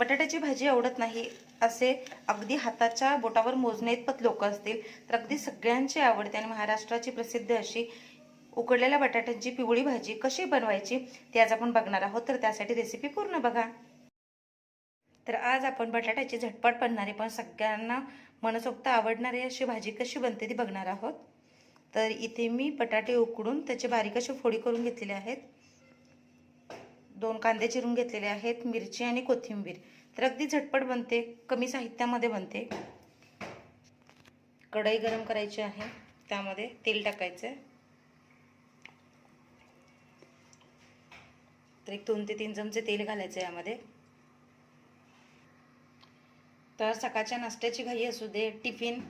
बटाट्याची भाजी आवडत नाही असे अगदी हाताच्या बोटावर मोजणे इतपत लोक असतील तर अगदी सगळ्यांची आवडते आणि महाराष्ट्राची प्रसिद्ध अशी उकडलेल्या बटाट्याची पिवळी भाजी कशी बनवायची ती आज आपण बघणार आहोत. तर त्यासाठी रेसिपी पूर्ण बघा. तर आज आपण बटाट्याची झटपट बनणारी पण सगळ्यांना मनसोक्त आवडणारी अशी भाजी कशी बनते ती बघणार आहोत. तर इथे मी बटाटे उकडून त्याचे बारीक असे फोडी करून घेतलेले आहेत. दोन कांदे चिरून घेतलेले आहेत मिरची आणि कोथिंबीर. तर अगदी झटपट बनते कमी साहित्यामध्ये बनते. कढई गरम करायची आहे त्यामध्ये तेल टाकायचं आहे तर एक दोन ते तीन चमचे तेल घालायचं आहे यामध्ये. तर सकाळच्या नाश्त्याची घाई असू दे टिफिन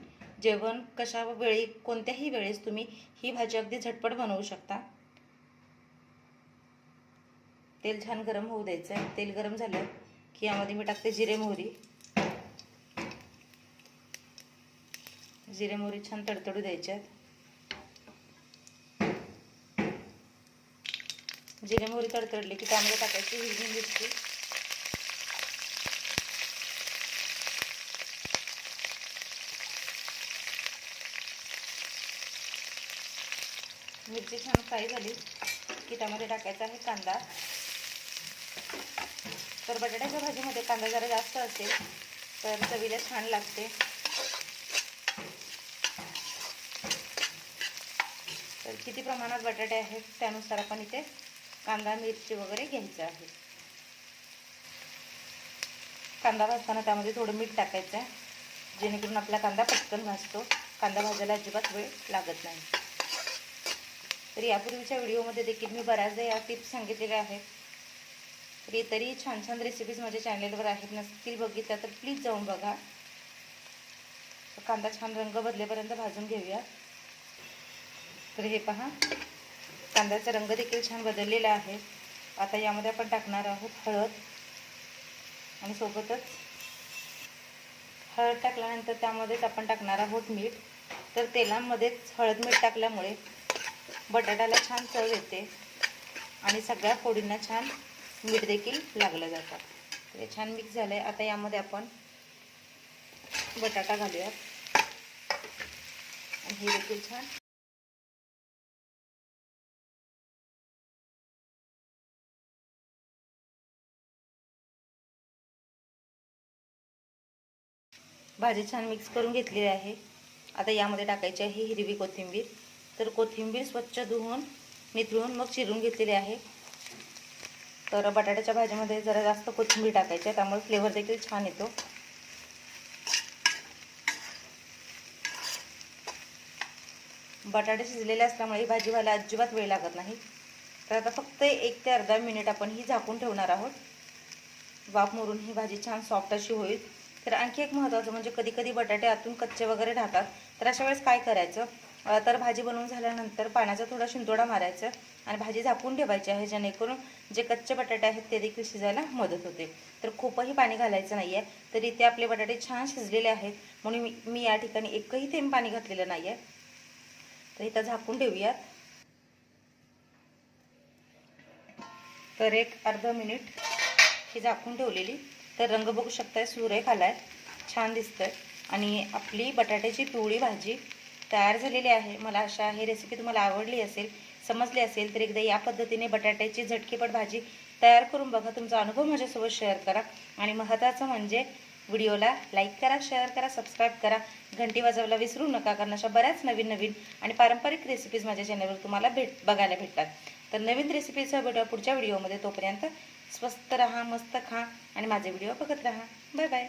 जेवण कशा वेळी कोणत्याही वेळेस तुम्ही ही भाजी अगदी झटपट बनवू शकता. तेल छान गरम होऊ द्यायचं आहे तेल गरम झालं की यामध्ये मी टाकते जिरे मोहरी. जिरे मोहरी छान तडतडू द्यायच्यात जिरे मोहरी तडतडली की त्यामध्ये टाकायची हिरवी मिरची. मिरची छान फ्राय झाली की त्यामध्ये टाकायचा आहे कांदा. तर बटाट्याच्या भाजीमध्ये कांदा जरा जास्त असेल तर चवीला छान लागते. तर किती प्रमाणात बटाटे आहेत त्यानुसार आपण इथे कांदा मिरची वगैरे घ्यायचं आहे. कांदा भाजताना त्यामध्ये थोडं मीठ टाकायचं आहे जेणेकरून आपला कांदा पटकन भाजतो. कांदा भाजायला अजिबात वेळ लागत नाही. तर यापूर्वीच्या व्हिडिओमध्ये देखील मी बऱ्याचदा या टिप्स सांगितलेल्या आहेत. तर इतरही छान छान रेसिपीज माझ्या चॅनेलवर आहेत. नसतील बघितल्या तर प्लीज जाऊन बघा. कांदा छान रंग बदलेपर्यंत भाजून घेऊया. तर हे पहा. कांद्याचा रंग देखील छान बदललेला आहे. आता यामध्ये आपण टाकणार आहोत हळद. आणि सोबतच हळद टाकल्यानंतर त्यामध्येच आपण टाकणार आहोत मीठ. तर तेलामध्येच हळद मीठ टाकल्यामुळे बटाट्याला छान चव येते. आणि सगळ्या फोडींना छान मीठ देखील लागलं जातं. हे छान मिक्स झालं आहे आता यामध्ये आपण बटाटा घालूयात. आणि हे देखील छान भाजी छान मिक्स करून घेतलेली आहे. आता यामध्ये टाकायची आहे हिरवी कोथिंबीर. तर कोथिंबीर स्वच्छ धुवून निथळून मग चिरून घेतलेली आहे. तर बटाट्याच्या भाजीमध्ये जरा जास्त कोथिंबीर टाकायची आहे त्यामुळे फ्लेवर देखील छान येतो. बटाटे शिजलेले असल्यामुळे ही भाजी व्हायला अजिबात वेळ लागत नाही. तर आता फक्त एक ते अर्धा मिनिट आपण ही झाकून ठेवणार आहोत. वाफ मोरून ही भाजी छान सॉफ्ट अशी होईल. तर आणखी एक महत्त्वाचं म्हणजे कधी कधी बटाटे आतून कच्चे वगैरे राहतात. तर अशा वेळेस काय करायचं? तर भाजी बनवून झाल्यानंतर पाण्याचा थोडा शिंतोडा मारायचा आणि भाजी झाकून ठेवायची आहे जेणेकरून जे कच्चे बटाटे आहेत ते देखील शिजायला मदत होते. तर खूपही पाणी घालायचं नाही आहे तर इथे आपले बटाटे छान शिजलेले आहेत म्हणून मी मी या ठिकाणी एकही थेंब पाणी घातलेलं नाही आहे तर इथं झाकून ठेवूयात. तर एक अर्ध मिनिट ही झाकून ठेवलेली. तर रंग बघू शकताय सुरेख आलाय छान दिसतंय. आणि आपली बटाट्याची पिवळी भाजी तयार झालेली आहे. मला अशा ही रेसिपी तुम्हाला आवडली असेल समजली असेल तर एकदा या पद्धतीने बटाट्याची झटकीपट भाजी तयार करून बघा. तुमचा अनुभव माझ्यासोबत शेअर करा. आणि महत्त्वाचं म्हणजे व्हिडिओला लाईक करा शेअर करा सबस्क्राईब करा. घंटी वाजवायला विसरू नका कारण अशा बऱ्याच नवीन नवीन आणि पारंपरिक रेसिपीज माझ्या चॅनलवर तुम्हाला भेट बघायला भेटतात. तर नवीन रेसिपीचा भेटूया पुढच्या व्हिडिओमध्ये. तोपर्यंत स्वस्त रहा मस्त खा आणि माझे व्हिडिओ बघत राहा. Bye bye